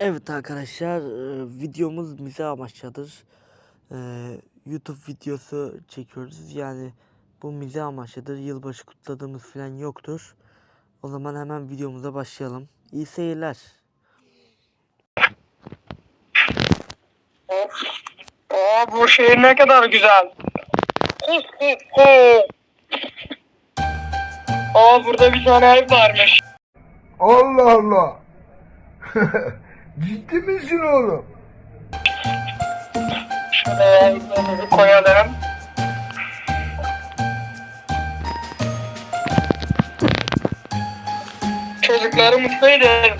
Evet arkadaşlar e, videomuz bize amaçladır. E, YouTube videosu çekiyoruz. Yani bu mize amaçlıdır. Yılbaşı kutladığımız falan yoktur. O zaman hemen videomuza başlayalım. İyi seyirler. Aa bu şehir ne kadar güzel. Aa burada bir tane ev varmış. Allah Allah. Ciddi misin oğlum? Şuraya koyalım. Çocukları mutlu edelim.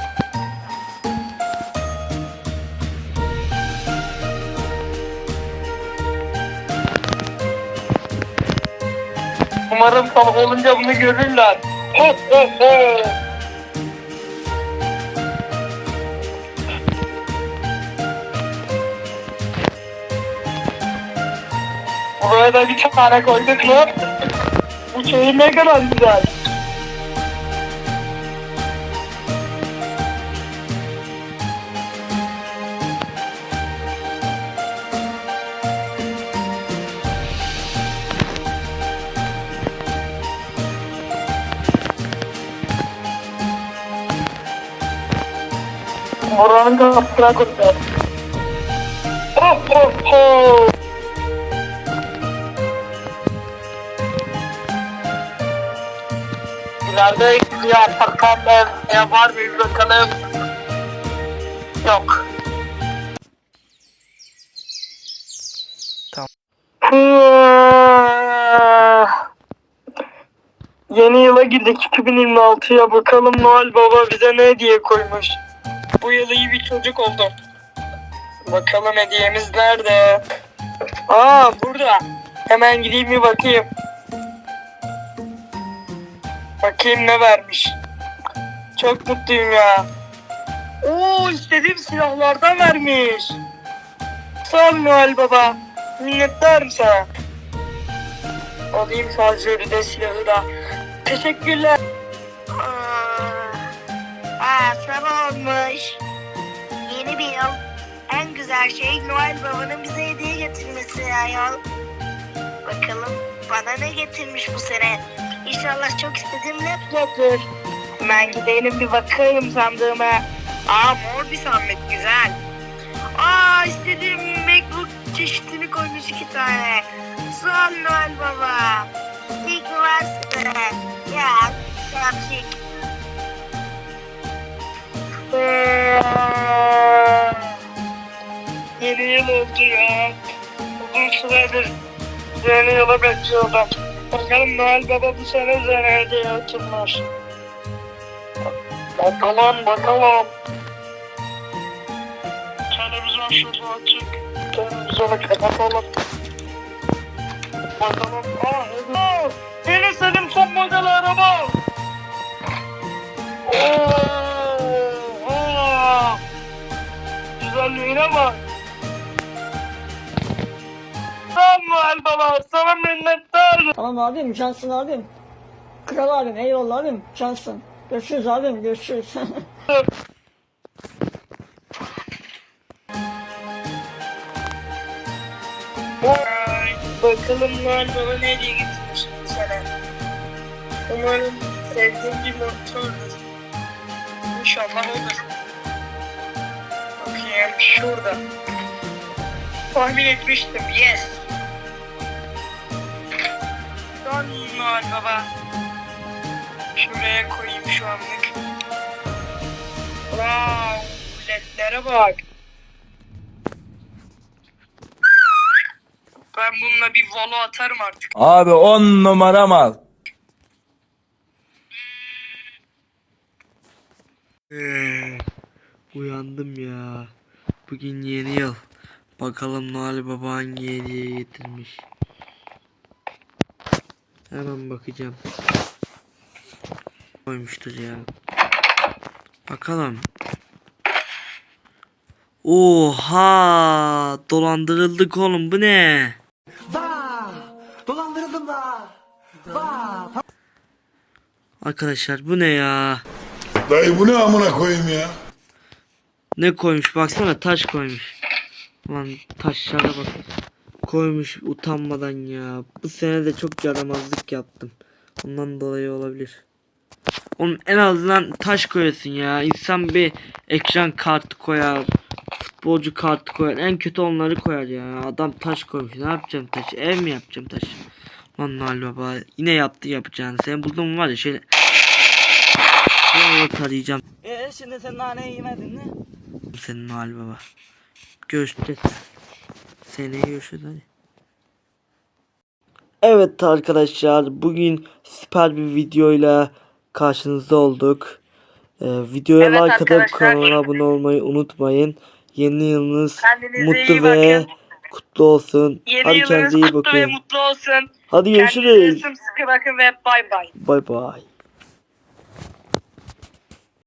Umarım sabah olunca bunu görürler. Buraya da bir tane koyduk mu? Bu şehir ne kadar güzel. Buranın kapısına koyacağız. Oh oh oh. Bir apartman ev, ev var mı bakalım. Yok. Yeni yıla girdik 2026'ya bakalım Noel Baba bize ne hediye koymuş. Bu yıl iyi bir çocuk oldum. Bakalım hediyemiz nerede? Aa burada. Hemen gideyim bir bakayım. Bakayım ne vermiş. Çok mutluyum ya. Oo istediğim silahlardan vermiş. Sağ ol Noel Baba. Minnettarım sana. Alayım şarjörü de silahı da. Teşekkürler. Aa, sabah olmuş. Yeni bir yıl. En güzel şey Noel Baba'nın bize hediye getirmesi ya yol. Bakalım bana ne getirmiş bu sene. İnşallah çok istediğim laptoptur. Ben gidelim bir bakayım sandığıma. Aa mor bir sandık güzel. Aa istediğim MacBook çeşitini koymuş iki tane. Ol Noel Baba. Ki varsın. Ya şapşik. Yeni yıl oldu ya. Uzun süredir yeni yılı bekliyordum. Bakalım Noel Baba bu sene bize ne hediye getirmiş. Bakalım bakalım. Televizyon şurada açık. Televizyonu kapatalım. Bakalım. Aa, aa, yeni Selim son model araba. Oo, aa. Güzelliğine bak. Tamam Noel Baba, sana minnettarım. Tamam abim cansın abim. Kral abim eyvallah abim cansın. Görüşürüz abim görüşürüz. Vay, bakalım Noel Baba ne hediye getirmiş bu sene. Umarım sevdiğim bir motordur. İnşallah olur. Bakayım şurada. Tahmin etmiştim, yes. Son Noel Baba. Şuraya koyayım şu anlık. Wow, ledlere bak. Ben bununla bir valo atarım artık. Abi on numara mal. Ee, uyandım ya. Bugün yeni yıl. Bakalım Noel Baba hangi hediye getirmiş. Hemen bakacağım. Koymuştur ya. Bakalım. Oha! Dolandırıldık oğlum bu ne? Dolandırıldım da. Arkadaşlar bu ne ya? Dayı bu ne amına koyayım ya? Ne koymuş baksana taş koymuş. Lan taşlara bak. Koymuş utanmadan ya. Bu sene de çok yaramazlık yaptım. Ondan dolayı olabilir. Oğlum en azından taş koyasın ya. İnsan bir ekran kartı koyar. Futbolcu kartı koyar. En kötü onları koyar ya. Adam taş koymuş. Ne yapacağım taş? Ev mi yapacağım taş? Lan Noel Baba yine yaptı yapacağını. Sen buldun var ya şöyle. Vallahi tarayacağım. Eee şimdi sen naneyi yemedin mi? Senin Noel Baba. Görüşeceğiz. Seneye görüşürüz hadi. Evet arkadaşlar bugün süper bir videoyla karşınızda olduk. Ee, videoya Evet like atıp kanala abone olmayı unutmayın. Yeni yılınız Kendinize mutlu ve bakın. kutlu olsun. Yeni Hadi yılınız kendinize iyi kutlu ve bakın. mutlu olsun. Hadi Kendinize görüşürüz. sımsıkı bakın ve bay bay. Bay bay.